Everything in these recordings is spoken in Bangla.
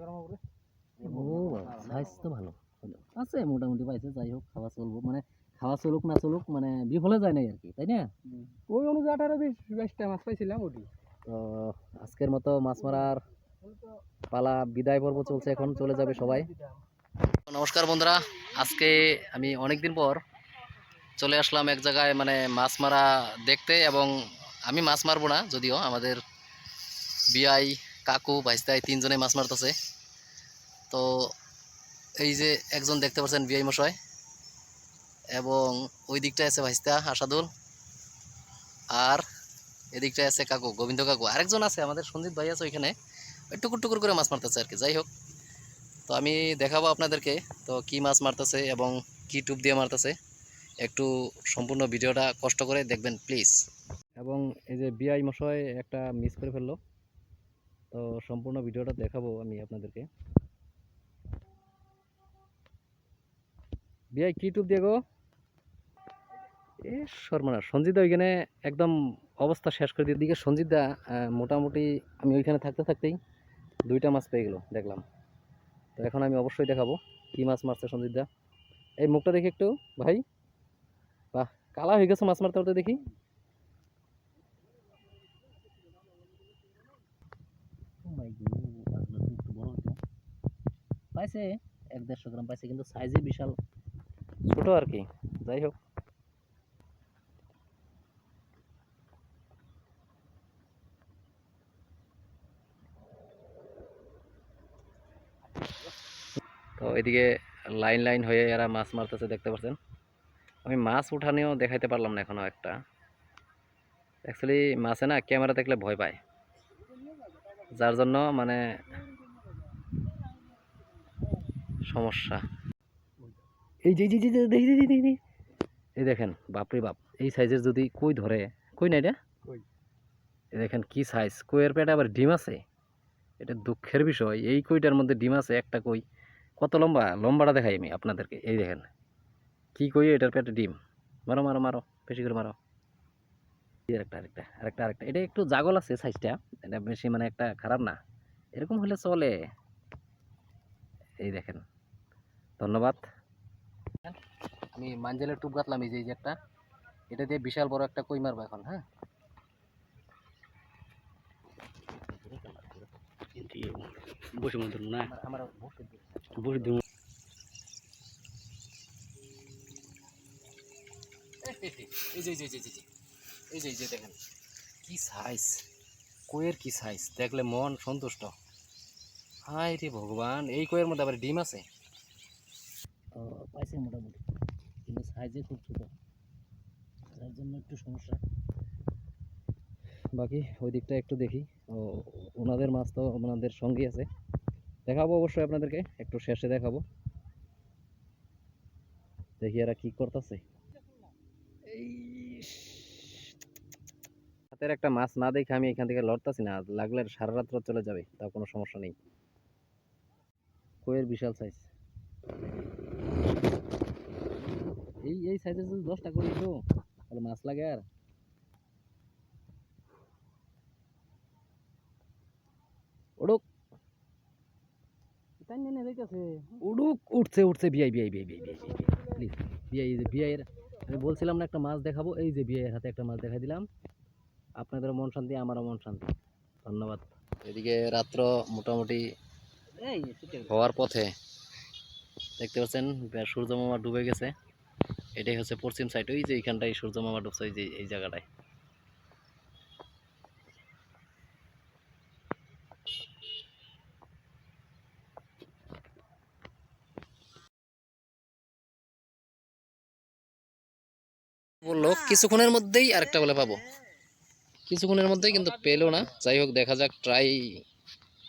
ও সাইজ তো ভালো। আছে মোটামুটি পাইছে যাই হোক খাওয়া চলবো। মানে খাওয়া চলুক না চলুক মানে বিফলে যায় নাই আর কি তাই না? ওই অনুযায়ী আঠারো বিশ বাইশটা মাছ পাইছিলাম ওটি। তো আজকের মতো মাছ মারার পালা বিদায় পর্ব চলছে এখন চলে যাবে সবাই। নমস্কার বন্ধুরা আজকে আমি অনেকদিন পর চলে আসলাম এক জায়গায় মানে মাছ মারা দেখতে এবং আমি মাছ মারবো না যদিও আমাদের বিআই কাকু ভাইস্তাই তিনজনে মাছ মারতেছে। তো এই যে একজন দেখতে পাচ্ছেন বিআই মশাই এবং ওই দিকটায় আছে ভাইস্তা, আসাদুল। আর এদিকটায় আছে কাকু, গোবিন্দ কাকু। আরেকজন আছে, আমাদের সঞ্জিত ভাই আছে ওইখানে। ওই টুকুর টুকুর করে মাছ মারতেছে আর কি, যাই হোক। তো আমি দেখাবো আপনাদেরকে, তো কি মাছ মারতেছে এবং কি টুপ দিয়ে মারতেছে। একটু সম্পূর্ণ ভিডিওটা কষ্ট করে দেখবেন, প্লিজ। এবং এই যে বিআই মশাই একটা মিস করে ফেলল। তো সম্পূর্ণ ভিডিওটা দেখাবো আমি আপনাদেরকে। বিআই, কি টুপ দিয়ে গো? এ সর্বনাশ। সঞ্জিদা ওইখানে একদম অবস্থা শেষ করে দিয়ে দিকে সঞ্জিদা মোটামুটি আমি ওইখানে থাকতে থাকতেই দুইটা মাছ পেয়ে গেলো, দেখলাম। তো এখন আমি অবশ্যই দেখাবো কি মাছ মারছে সঞ্জিদা এই মুখটা দেখি একটু, ভাই। বাহ, কালা হয়ে গেছে মাছ মারতে মারতে দেখি। পাইছে, এক দেড়শো গ্রাম পাইছে, কিন্তু সাইজে বিশাল। ছোট আর কি, যাই হোক। তো এদিকে লাইন লাইন হয়ে এরা মাছ মারতেছে, দেখতে পাচ্ছেন আমি মাছ উঠানেও দেখাইতে পারলাম না এখনও একটা। অ্যাকচুয়ালি মাছে না, ক্যামেরা দেখলে ভয় পায়। যার জন্য মানে সমস্যা। এই যে দেখি দেখি দেখি এই দেখেন বাপরে বাপ এই সাইজের যদি কই ধরে? কই না এটা? কই। এই দেখেন কি সাইজ কইয়ের পেটে আবার ডিম আছে? এটা দুঃখের বিষয় এই কইটার মধ্যে ডিম আছে একটা কই? কত লম্বা? লম্বাটা দেখাই আমি আপনাদেরকে এই দেখেন। কি কই এটার পেটে ডিম? মারো মারো মারো বেশি করে মারো। এই আরেকটা আরেকটা আরেকটা আরেকটা। এটা একটু জাগল আছে সাইজটা এটা বেশি মানে একটা খারাপ না। এরকম হলে চলে। এই দেখেন ধন্যবাদ। আমি মাঞ্জেলের টুপ গাতলাম এই যে এই যে একটা। এটা দিয়ে বিশাল বড় একটা কই মারবো এখন হ্যাঁ? বসে মতো না? আমার- আমার বসে দিও। এই যে এই যে এই যে, এই যে, এই যে এই যে দেখেন কি সাইজ কইয়ের কি সাইজ দেখলে মন সন্তুষ্ট। হাই রে ভগবান এই কইয়ের মধ্যে আবার ডিম আছে? পাইছে মোটামুটি। কিন্তু সাইজে খুব ছোট। তার জন্য একটু সমস্যা। বাকি ওই দিকটা একটু দেখি। ওনাদের মাছ তো ওনাদের সঙ্গী আছে। দেখাবো অবশ্যই আপনাদেরকে। একটু শেষে দেখাবো। দেখি এরা কি করতেছে। হাতের একটা মাছ না দেখে আমি এখান থেকে লড়তাছি না। লাগলে সারা রাত্র চলে যাবে তাও কোনো সমস্যা নেই। কইয়ের বিশাল সাইজ এই এই সাইজের যদি দশটা করি তো তাহলে মাছ লাগে আর। উড়ুক। তাই নেনে দেখতেছে উড়ুক উঠছে উঠছে বিআই বিআই বিআই বিআই বিআই প্লিজ বিআই এই যে বিআইয়ের আমি বলছিলাম না একটা মাছ দেখাবো এই যে বিআইয়ের হাতে একটা মাছ দেখাই দিলাম। আপনাদের মন শান্তি আমারও মন শান্তি। ধন্যবাদ। এদিকে রাত্র মোটামুটি হওয়ার পথে। দেখতে পাচ্ছেন সূর্য মামা ডুবে গেছে। এটাই হচ্ছে পশ্চিম সাইড ওই যে এইখানটাই সূর্য মামা ডুবছে ওই যে এই জায়গাটায়। বলল কিছুক্ষণের মধ্যেই আরেকটা বলে পাবো। কিছুক্ষণের মধ্যেই কিন্তু পেল না। যাই হোক দেখা যাক ট্রাই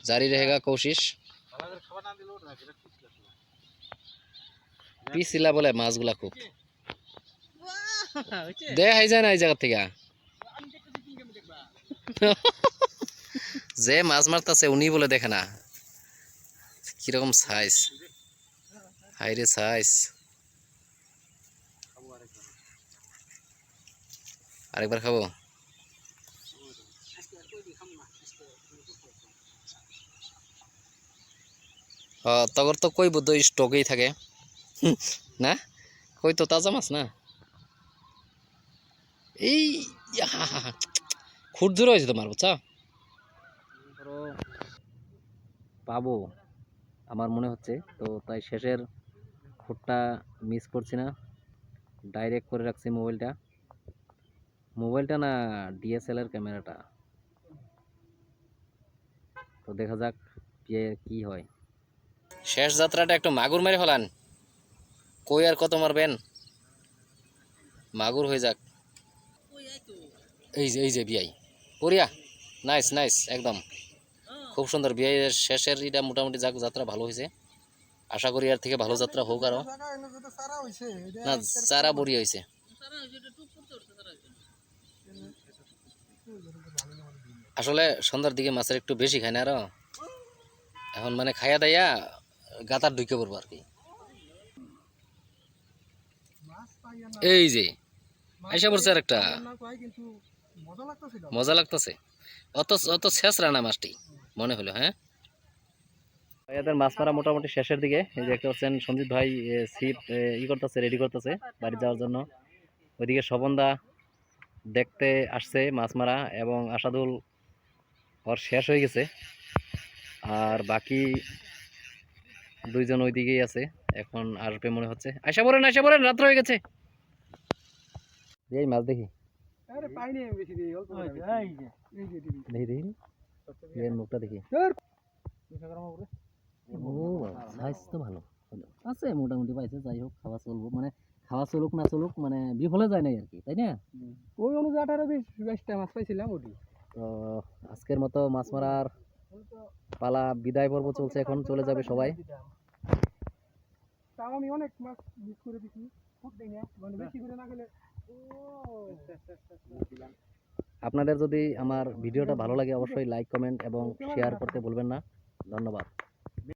জারি রেহেগা কোশিস। পিছিলা বলে মাছগুলা খুব। দেখাই যায় না এই জায়গা থেকে। যে মাছ মারতাছে উনি বলে দেখে না। কীরকম সাইজ হাইরে সাইজ আরেকবার খাব? তগর তো কই বুদ্ধ স্টকেই থাকে। না? কই তো তাজা মাছ না? এই দূর হয়েছে তোমার বুঝছ? পাবো আমার মনে হচ্ছে। তো তাই শেষের খুঁটটা মিস করছি না। ডাইরেক্ট করে রাখছি মোবাইলটা মোবাইলটা না ডিএসএলআর ক্যামেরাটা তো দেখা যাক যে কি হয়। শেষ যাত্রাটা একটু মাগুর মেরে ফেলান। কই আর কত মারবেন? মাগুর হয়ে যাক। এই যে এই যে বিআই। পড়িয়া নাইস নাইস একদম। খুব সুন্দর, বিআইয়ের শেষের এটা মোটামুটি যাক, যাত্রা ভালো হয়েছে। আশা করি আর থেকে ভালো যাত্রা হোক আরও। না, চারা বড়ি হয়েছে। আসলে সন্ধ্যার দিকে মাছের একটু বেশি খায় না আরও। এখন মানে খাইয়া দাইয়া গাতার ঢুকে পড়ব আর কি। এই যে, আইসা পড়ছে আর একটা মজা লাগতেছে। অত অত শেষ রানা মাছটি মনে হলো হ্যাঁ? এদের মাছ মারা মোটামুটি শেষের দিকে। এই যে একটা হচ্ছেন সঞ্জিত ভাই এ, ই করতেছে রেডি করতেছে বাড়ি যাওয়ার জন্য। ওইদিকে স্বপনদা দেখতে আসছে মাছ মারা এবং আসাদুল ওর শেষ হয়ে গেছে। আর বাকি দুইজন ওইদিকেই আছে। এখন আসবে মনে হচ্ছে। আশা পড়েন আশা পড়েন রাত্র হয়ে গেছে। এই মাছ দেখি। আরে পাইনি আমি বেশি দিই অল্প এই যে। এই যে দেখি দেখি। এর মুখটা দেখি। ও সাইজ তো ভালো। আছে মোটামুটি পাইছে যাই হোক খাওয়া চলবো। মানে খাওয়া চলুক না চলুক মানে বিফলে যায় নাই আর কি তাই না? ওই অনুযায়ী আঠারো বিশ বাইশটা মাছ পাইছিলাম ওটি। তো আজকের মতো মাছ মারার পালা বিদায় পর্ব চলছে এখন চলে যাবে সবাই। তাও আমি অনেক মাছ মিস করে দিছি। খুব দেই মানে বেশি করে না গেলে আপনাদের যদি আমার ভিডিওটা ভালো লাগে, অবশ্যই লাইক কমেন্ট এবং শেয়ার করতে ভুলবেন না। ধন্যবাদ।